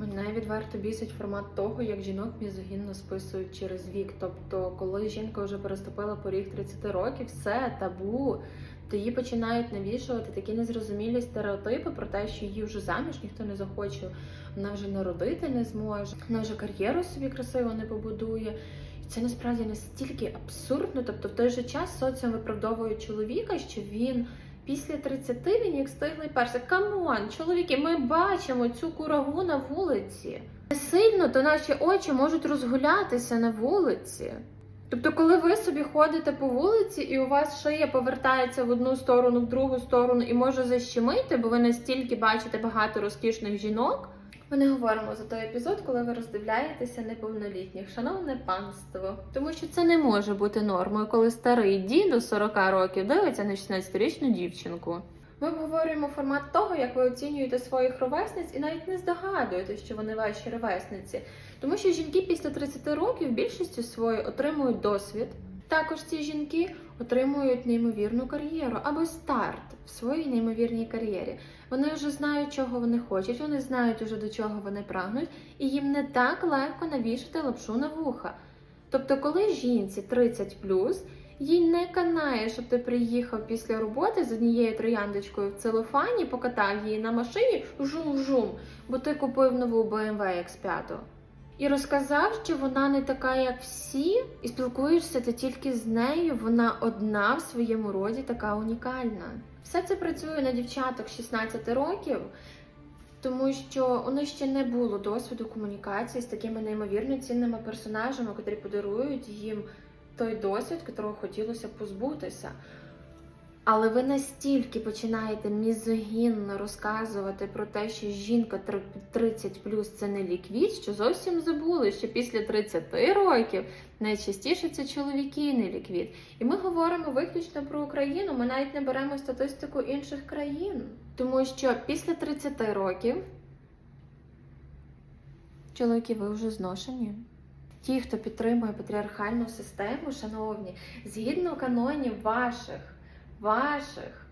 Мене відверто бісить формат того, як жінок мізогінно списують через вік. Тобто, коли жінка вже переступила поріг 30 років, все табу, то її починають навішувати такі незрозумілі стереотипи про те, що її вже заміж ніхто не захоче, вона вже народити не зможе, вона вже кар'єру собі красиво не побудує. І це насправді настільки абсурдно. Тобто, в той же час соціум виправдовує чоловіка, що він. Після 30 він як стиглий персик. Камон, чоловіки, ми бачимо цю курагу на вулиці. Сильно, то наші очі можуть розгулятися на вулиці. Тобто, коли ви собі ходите по вулиці і у вас шия повертається в одну сторону, в другу сторону і може защемити, бо ви настільки бачите багато розкішних жінок. Ми не говоримо за той епізод, коли ви роздивляєтеся неповнолітніх, шановне панство. Тому що це не може бути нормою, коли старий дід до 40 років дивиться на 16-річну дівчинку. Ми обговорюємо формат того, як ви оцінюєте своїх ровесниць і навіть не здогадуєте, що вони ваші ровесниці. Тому що жінки після 30 років більшістю своєю отримують досвід. Також ці жінки отримують неймовірну кар'єру або старт в своїй неймовірній кар'єрі. Вони вже знають, чого вони хочуть, вони знають уже до чого вони прагнуть, і їм не так легко навішати лапшу на вуха. Тобто, коли жінці 30 їй не канає, щоб ти приїхав після роботи з однією трояндочкою в целофані, покатав її на машині жум-жум, бо ти купив нову BMW X5. І розказав, що вона не така, як всі, і спілкуєшся ти тільки з нею. Вона одна в своєму роді така унікальна. Все це працює на дівчаток 16 років, тому що у них ще не було досвіду комунікації з такими неймовірно цінними персонажами, котрі подарують їм той досвід, котрого хотілося позбутися. Але ви настільки починаєте мізогінно розказувати про те, що жінка 30 плюс це не ліквід, що зовсім забули, що після 30 років найчастіше це чоловіки не ліквід. І ми говоримо виключно про Україну. Ми навіть не беремо статистику інших країн. Тому що після 30 років чоловіки ви вже зношені. Ті, хто підтримує патріархальну систему, шановні, згідно канонів ваших ваших,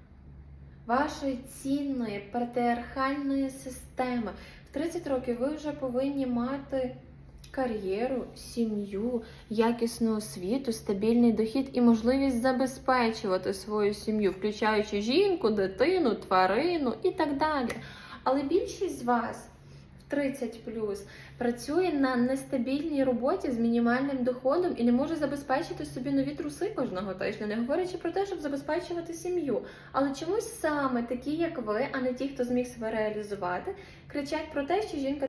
вашої цінної патріархальної системи. В 30 років ви вже повинні мати кар'єру, сім'ю, якісну освіту, стабільний дохід і можливість забезпечувати свою сім'ю, включаючи жінку, дитину, тварину і так далі. Але більшість з вас. 30 працює на нестабільній роботі з мінімальним доходом і не може забезпечити собі нові труси кожного тижня, не говорячи про те, щоб забезпечувати сім'ю. Але чомусь саме такі, як ви, а не ті, хто зміг себе реалізувати, кричать про те, що жінка